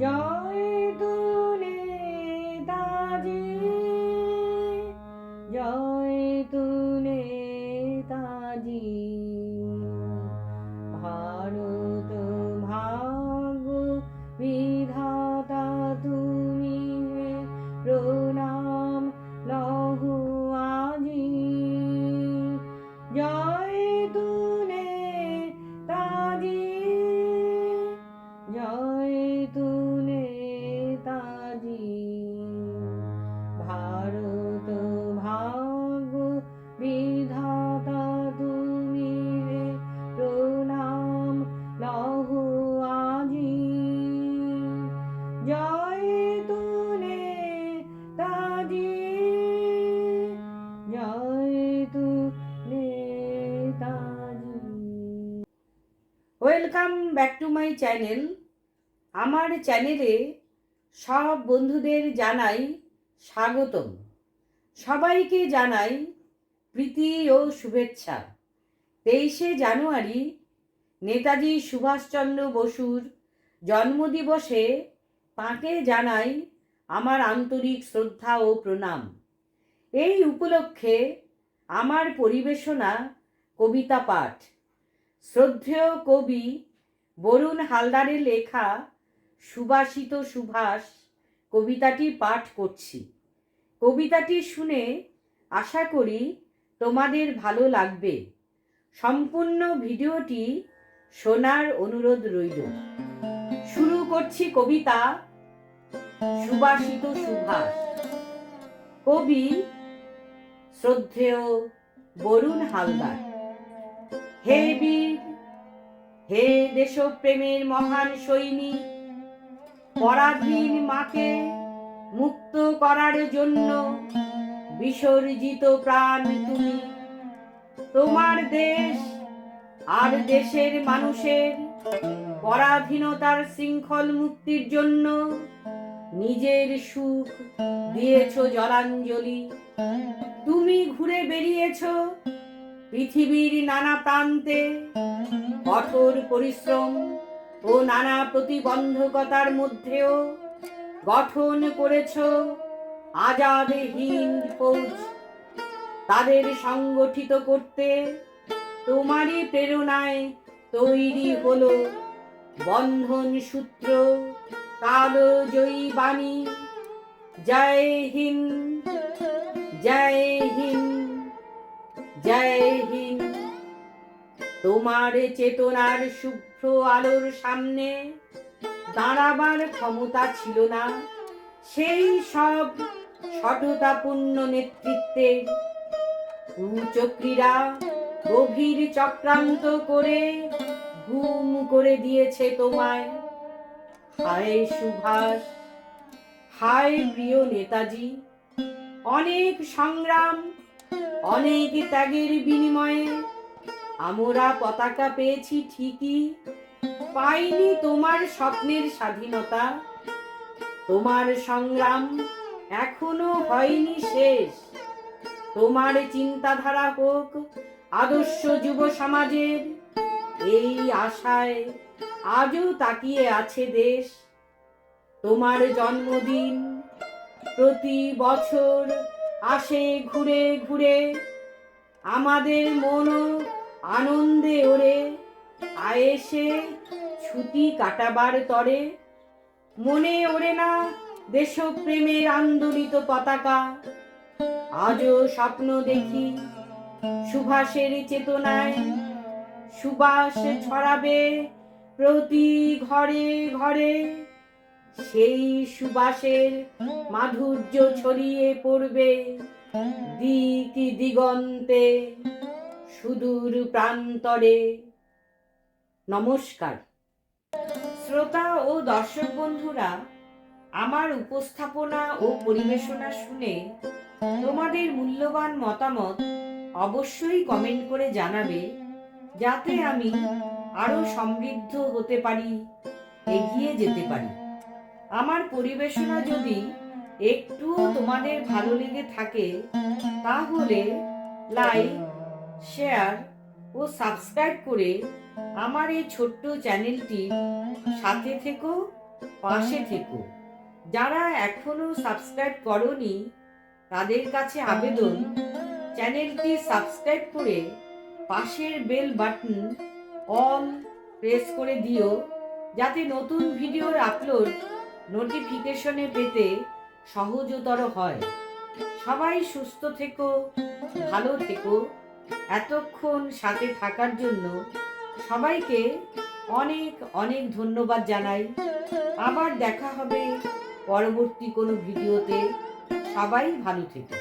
জয় তুনে দাজি জয় ভারত ভাগ, বিধাতা তুমি হে প্রণাম, লহু আজি। জয় তুনে তাজি, জয় তুনে তাজি। Welcome back to my channel আমার চ্যানেলে সব বন্ধুদের জানাই স্বাগতম। সবাইকে জানাই প্রীতি ও শুভেচ্ছা। তেইশে জানুয়ারি নেতাজি সুভাষচন্দ্র বসুর জন্মদিবসে তাঁকে জানাই আমার আন্তরিক শ্রদ্ধা ও প্রণাম। এই উপলক্ষে আমার পরিবেশনা, কবিতা পাঠ, শ্রদ্ধেয় কবি বরুণ হালদারের লেখা সুবাসিত সুভাষ কবিতাটি পাঠ করছি। কবিতাটি শুনে আশা করি তোমাদের ভালো লাগবে। সম্পূর্ণ ভিডিওটি শোনার অনুরোধ রইল। শুরু করছি কবিতা সুবাসিত সুভাষ। কবি শ্রদ্ধেয় বরুণ হালদার। হে বীর, হে দেশপ্রেমের মহান সৈনিক পরাধীন মাকে মুক্ত করার জন্য বিসর্জিত প্রাণ তুমি। তোমার দেশ আর দেশের মানুষের পরাধীনতার শৃঙ্খল মুক্তির জন্য নিজের সুখ দিয়েছ জলাঞ্জলি। তুমি ঘুরে বেরিয়েছ পৃথিবীর নানা প্রান্তে কঠোর পরিশ্রম ও নানা প্রতিবন্ধকতার মধ্যেও গঠন করেছ আজাদ হিন্দ ফৌজ। তাদের সংগঠিত করতে তোমারই প্রেরণায় তৈরি হলো বন্ধন সূত্র কালো জয়ী বাণী। জয় হিন্দ জয় হিন্দ জয় হিন্দ। তোমার চেতনার শুভ্র আলোর সামনে দাঁড়াবার ক্ষমতা ছিল না। সেই সব সততাপূর্ণ নেতৃত্বের কুচক্রীরা গভীর চক্রান্ত করে গুম করে দিয়েছে তোমায়। হায় সুভাষ, হায় প্রিয় নেতাজি, অনেক সংগ্রাম, অনেক ত্যাগের বিনিময়ে আমরা পতাকা পেয়েছি ঠিকই, পাইনি তোমার স্বপ্নের স্বাধীনতা। তোমার সংগ্রাম এখনও হয়নি শেষ। তোমার চিন্তাধারা হোক আদর্শ যুব সমাজের, এই আশায় আজও তাকিয়ে আছে দেশ। তোমার জন্মদিন প্রতি বছর আসে ঘুরে ঘুরে। আমাদের মনও আনন্দে ওরে, আয়েসে ছুটি কাটাবার তরে। মনে ওরে না দেশপ্রেমের আন্দোলিত পতাকা। আজও স্বপ্ন দেখি সুভাষের চেতনায়। সুবাস ছড়াবে প্রতি ঘরে ঘরে। সেই সুবাসের মাধুর্য ছড়িয়ে পড়বে দিক দিগন্তে। সুদূর প্রান্তরে। নমস্কার। শ্রোতা ও দর্শক বন্ধুরা, আমার উপস্থাপনা ও পরিবেশনা শুনে তোমাদের মূল্যবান মতামত অবশ্যই কমেন্ট করে জানাবে, যাতে আমি আরও সমৃদ্ধ হতে পারি, এগিয়ে যেতে পারি। আমার পরিবেশনা যদি একটুও তোমাদের ভালো লেগে থাকে, তাহলে লাইক শেয়ার ও সাবস্ক্রাইব করে আমার এই ছোট্ট চ্যানেলটি সাথে থেকো, পাশে থেকো। যারা এখনও সাবস্ক্রাইব করনি, তাদের কাছে আবেদন চ্যানেলটি সাবস্ক্রাইব করে পাশের বেল বাটন অল প্রেস করে দিও, যাতে নতুন ভিডিওর আপলোড নোটিফিকেশনে পেতে সহজতর হয়। সবাই সুস্থ থেকো, ভালো থেকো। এতক্ষণ সাথে থাকার জন্য সবাইকে অনেক অনেক ধন্যবাদ জানাই। আবার দেখা হবে পরবর্তী কোনো ভিডিওতে। সবাই ভালো থেকো।